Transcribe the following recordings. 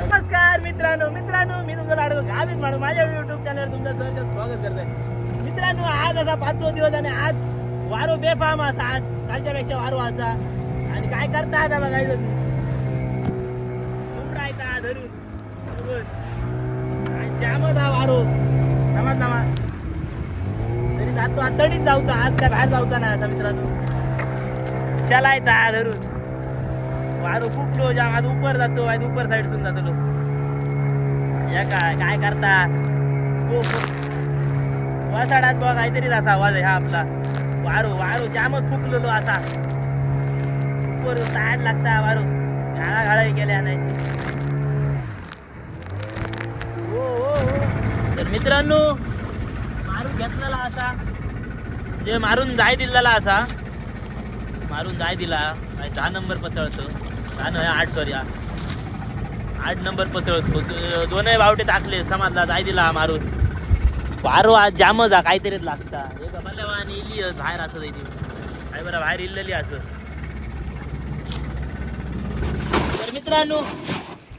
नमस्कार मित्रांनो मित्रांनो मी तुमचं लाडू गावीत माणू माझ्या युट्यूब चॅनलवर तुमचं सहर्ष स्वागत करतोय. मित्रांनो आज असा पाचवा दिवस आणि आज वारो बेफाम असा. आज कालच्यापेक्षा वारो असा. आणि काय करता आता बघा इथं. धरून. आणि जामच हा वारो. थांबा थांबा. तरी जातो आज तडीच आज काय बाहेर जाऊचा ना असा मित्रांनो. शाला आहे हा धरून वारू खूप लो जाम आज उपर जातो आज उपर साईड सुन जातो लो या काय काय करता? हो, हो. वासाडात बघा काहीतरीच असा आवाज आहे हा आपला. वारू वारू जामच फुकलेलो असा. उपर साड लागता वारू. घाळा घाळा गेल्या नाही हो, हो हो. तर मित्रांनो मारून घेतलेला असा. जे मारून जाय दिलेला असा. मारून जाय दिला. दहा नंबर पतळतो. दहा नाही आठ सॉरी आठ. नंबर पतळतो. दोनही बावटे टाकले समाजला जाय दिला हा मारून. वारो आज जाम जा काहीतरीच लागता. एक बल्ल्या आणि इली बाहेर असं जायची. काय बरं बाहेर इल्लेली असं. तर मित्रांनो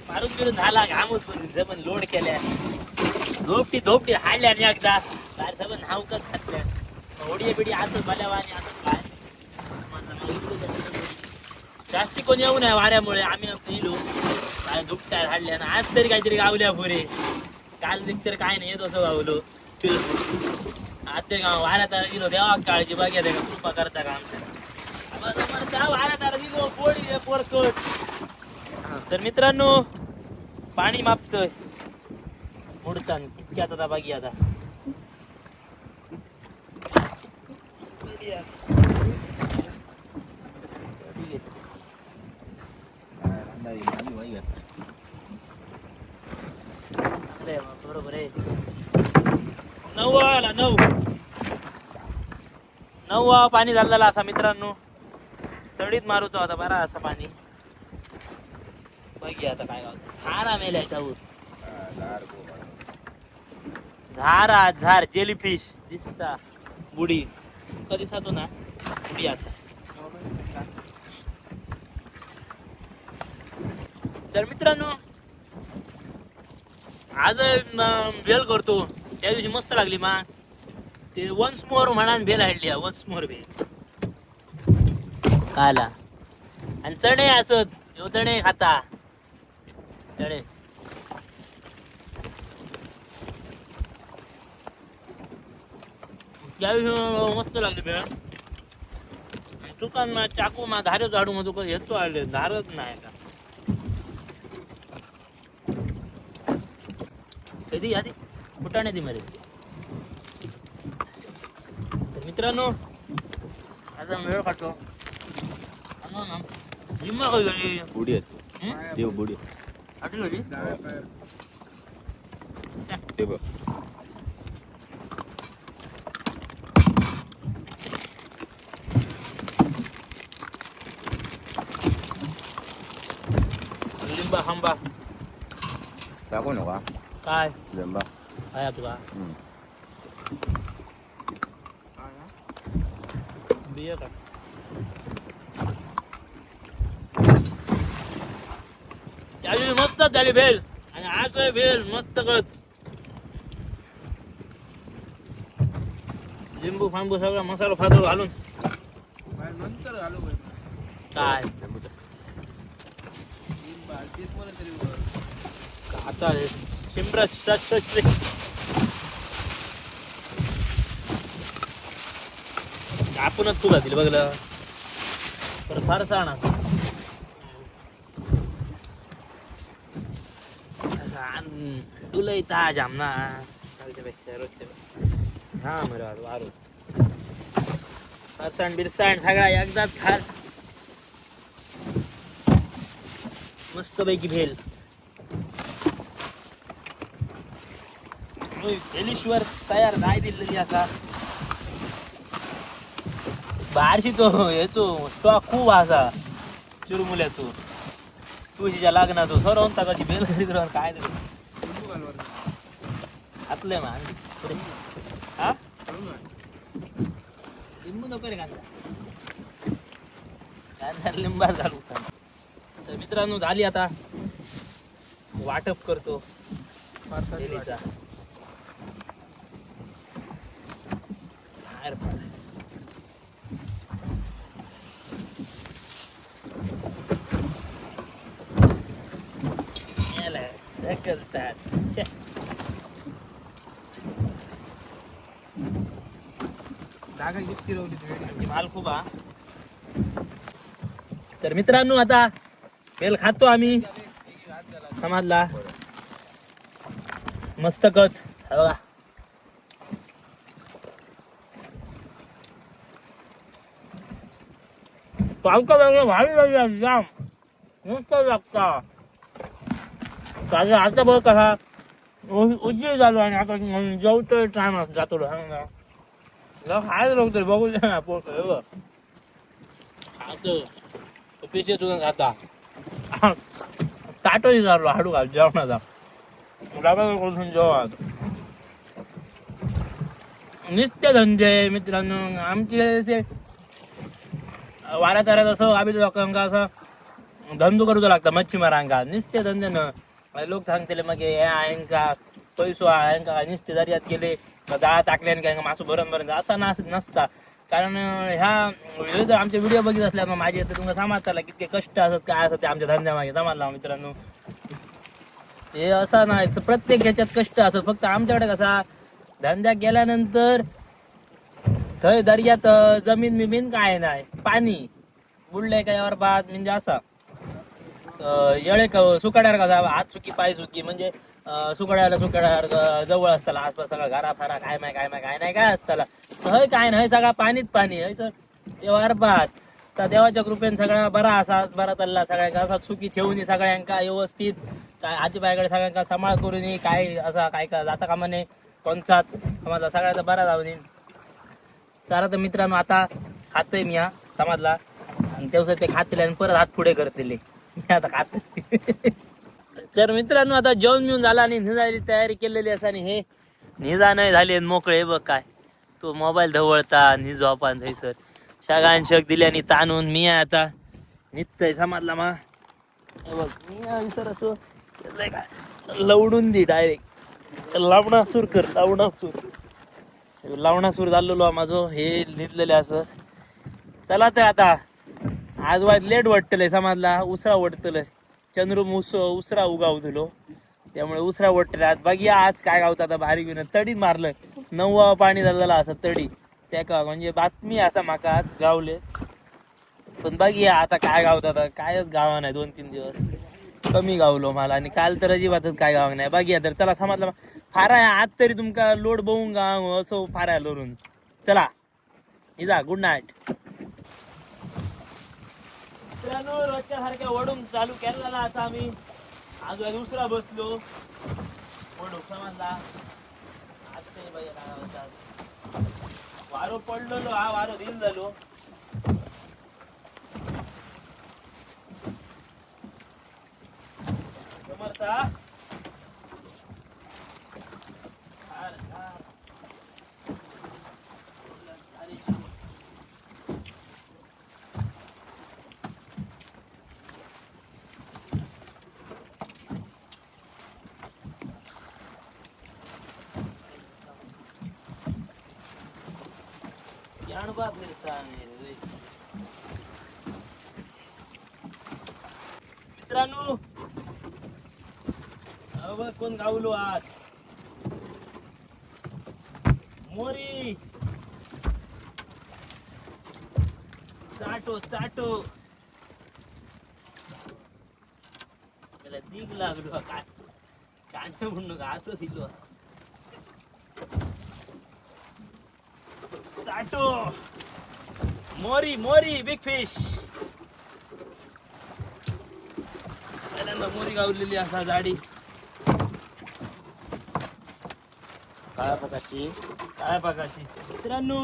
मारून फिरून झाला घामच जमन लोड केल्या. झोपटी झोपटी हाडल्या आणि एकदा. बाहेर सबन हावकत घातल्या होडी बिडी असं बल्यावा असं काय जास्ती कोणी येऊ नये वाऱ्यामुळे. आम्ही इलो. काय दुपटाय हाडल्या ना. आज तरी काहीतरी गावल्या पुरे. काल तर काय नाही येत असं गावलो. आज तरी गाव वाऱ्या तारा इलो. देवा काळजी बघ्या का? कृपा करता का आमच्या? आम्हाला इलो. पोळी पोरकट. तर मित्रांनो पाणी मापतोय. मुडतान कितक्यात आता बाकी आता ठीक आहे चांगलं आहे मग, बरोबर आहे नऊ. नऊ वा पाणी झालेला असा मित्रांनो. तडीत मारूचा आता बरा असा पाणी. बघी आता काय गाव झारा मेल्या याच्यावर झारा झार जेलीफिश दिसता. बुडी. कधी सातो ना? बुडी असा. तर मित्रांनो आज वेल करतो. त्या दिवशी मस्त लागली मा. ते वन्स मोर म्हणान भेल हाडली वन्स मोर भेल काला. आणि चणे असत ह्यो चणे खाता. चणे. त्या मस्त लागली बेळ आणि चुकान मा चाकू मा धारे झाडू मधू कधी हेच आले धारच नाही का कधी आधी? फुटाणे ती मध्ये मित्रांनो आता मेळ खातो आणू ना लिंबा खाऊ गेली बुडी हं? ते बुडी आठवी गेली ते बघ लिंबा हांबा टाकू नका काय जंबा काय तुला हम्म. बिया का त्यावेळी मस्त झाली भेल। आणि आज भेल मस्त करत लिंबू फांबू सगळा मसाला फादू घालून। नंतर आलो काय आता शिमरा. आपणच तू घातील बघलं तर फार चाणा तुला इथं आज आमना चालतेपेक्षा रोजच्या हा मरा वारू फरसाण बिरसाण सगळा एकदाच खाल मस्त पैकी भेल भेलेश्वर तयार नाही दिलेली असा बाहेरशी तो याचो स्टॉक खूप असा चिरमुल्याचो. तुळशीच्या लागणार सर होता कशी करीत राहून काय तरी. घातलंय मा हा? लिंबू नको रे कांदा. कांदा लिंबा झालो तर मित्रांनो झाली आता. वाटप करतो. जागा इतकी रवली माल खूप हा. तर मित्रांनो आता बेल खातो आम्ही समाजला. मस्त कच. बघा. पावका वेगळं भारी लागला जाम. मस्त लागता. कारण आता बघ कसा उ- उशीर झालो आणि आता जेवतोय टाइम जातो सांगा खायला लागतोय बघू दे ना पोट हे बघ खातो पिशे तुझं खाता ताटोही झालो हाडू घाल जेवणाचा डबा करून जेवा नित्य धंदे मित्रांनो आमचे वाऱ्या ताऱ्यात असं आम्ही लोकांका असं धंदो करूचो लागता मच्छीमारांका निस्ते धंदे न लोक सांगतले मग हे हांका पैसो हांका निस्ते दर्यात गेले जाळा टाकल्याने काय मासू भरण भरण असा नास नसता. कारण ह्या व्हिडिओ जर आमचे व्हिडिओ बघित असल्या माझे तर तुमका समजताला कितके कष्ट असत काय असत ते आमच्या धंद्यामागे जमाला मित्रांनो. ते असं नाही प्रत्येक ह्याच्यात कष्ट असत. फक्त आमच्याकडे कसा धंद्यात गेल्यानंतर थंय दर्यात जमीन बिमीन काय नाही. पाणी. बुडलंय का यावर बाद म्हणजे असा. येळे क- सुकाड्यावर कसा हात सुकी पाय सुकी म्हणजे सुकड्याला सुकाड्यावर जवळ असताला आसपास सगळा घरा फारा काय माय काय माय काय नाही काय असताला. हय काय नाही सगळा पाणीच पाणी हय यावर बाद तर देवाच्या कृपेन सगळा बरा असा बरा चालला. सगळ्यांका असा सुखी ठेवून सगळ्यांका व्यवस्थित. काय आजीबाईकडे सगळ्यांका सांभाळ करून काय असा काय का जाता कामा नये. कोणचाच समाजला सगळ्याचा बरा जाऊ नये तर आता मित्रांनो आता खातोय मी हा समाजला. आणि तेव्हा ते खातील आणि परत हात पुढे करतील. मी आता खात तर मित्रांनो आता जेवण मिळून झाला आणि निजायची तयारी केलेली असा आणि हे निजा नाही झाले आणि मोकळे बघ काय. तो मोबाईल धवळता निजो आपण थैसर शागान शक दिल्याने ताणून मी आहे आता. निघतय समाजला मा. हे बघ मी आहे सर काय. लवडून दे डायरेक्ट लावणासूर कर लावणासूर. लावणासूर झालेलो माझो. हे लिहिलेलं असं. चला तर आता. आज वाज लेट वाटतलंय समाजला. उसळा वाटतलंय. चंद्रम उस उसरा उगावतलो त्यामुळे उसरा वाटतले आज आज काय गावता आता भारी घेऊन तडीत मारलं. नववा पाणी झालेला असं तडी. त्या म्हणजे बातमी असा माका आज गावले. पण बघूया आता काय गावता आता? कायच गावा नाही दोन तीन दिवस. कमी गावलो मला. आणि काल तर अजिबातच काय गाव नाही. बघूया तर चला समजला फारा आज तरी तुमका लोड बघून गाव असो फारा लोरून. चला. इजा गुड नाईट मित्रांनो रोजच्या सारख्या वडून चालू केलेला आता आम्ही. आज दुसरा बसलो. वडू समजला? आज ते वारो पडलेलो हा वारो दिल झालो. समर्था? मित्रांनो बघ कोण गावलो आज? मोरी. चाटो चाटो. त्याला दीग लागलो काय? कांड म्हणून असं दिलो. चाटो। मोरी मोरी बिग फिश पहिल्यांदा मोरी गावलेली असा जाडी. काळ्या प्रकारची काळ्या बघाची मित्रांनो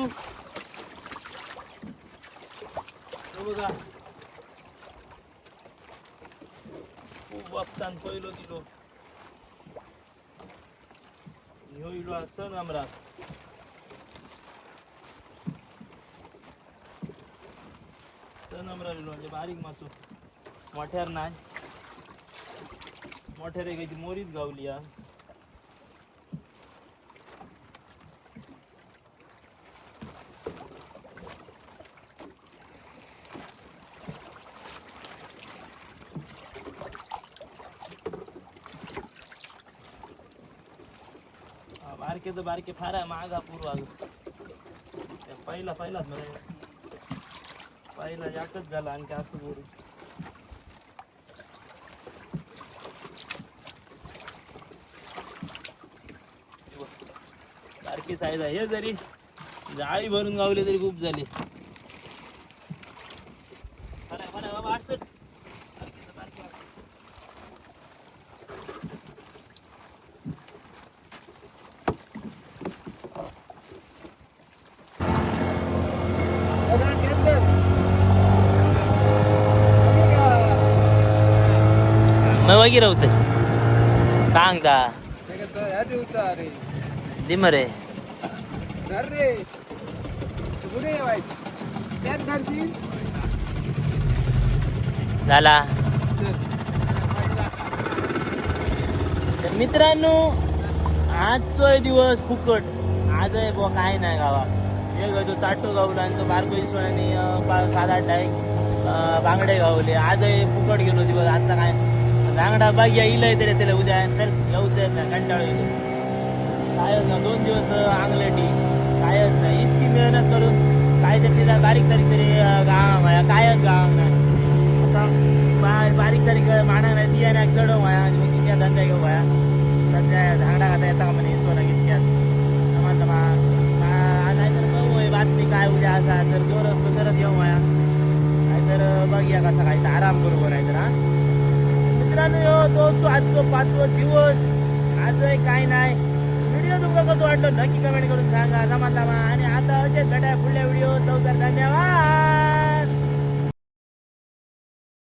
बघा. खूप वापतान पहिलो दिलो. ह्यो इलो असं सण अमरात म्हणजे बारीक मासू. मोठ्यार नाही. मोठ्यार एक मोरीच गावली या बारके तर बारके फार आहे महाग पूर्वा पहिला पहिलाच मला पहिला जास्तच झाला आणखी असं बोलू. सारखी साईज आहे हे जरी जाळी भरून गावले तरी खूप झाली खरं आहे, खरं आहे बाबा, अडचण. सारखीचं सारखी आहे. दादा कॅन्सर मग वगैरे होते सांगता दिम रे झाला. मित्रांनो आजचो दिवस फुकट. आज आहे बुवा काय नाही गावात. एक तो चाटो गावला आणि तो बारको इसवणाने सात आठ डायक बांगडे गावले. आज आहे फुकट गेलो दिवस. आता काय? धांगडा बाग इलाय तरी त्याला उद्या तर येऊच येत नाही कंटाळू येतो. कायच ना दोन दिवस आंगलटी कायच नाही इतकी मेहनत करून काय तर तिला बारीक सारीक तरी गाव माया कायच गाव नाही आता बा- बारीक सारीक माणा नाही ती आणि चढो माया आणि मी किती धंदा घेऊ माया सध्या धांगडा खाता येता का म्हणे सोना कितक्यात? म्हणतं मा मा- नाहीतर बघू बातमी काय उद्या असा तर जोर असतो तरच येऊ माया नाहीतर बघूया कसा काय तर आराम करू बरं तर हा. मित्रांनो तो आजचो पाचवो दिवस. आज काय नाही. व्हिडिओ तुमका कसं वाटलं नक्की कमेंट करून सांगा. जमा जमा. आणि आता असेच भेटाय पुढल्या व्हिडिओ तर धन्यवाद.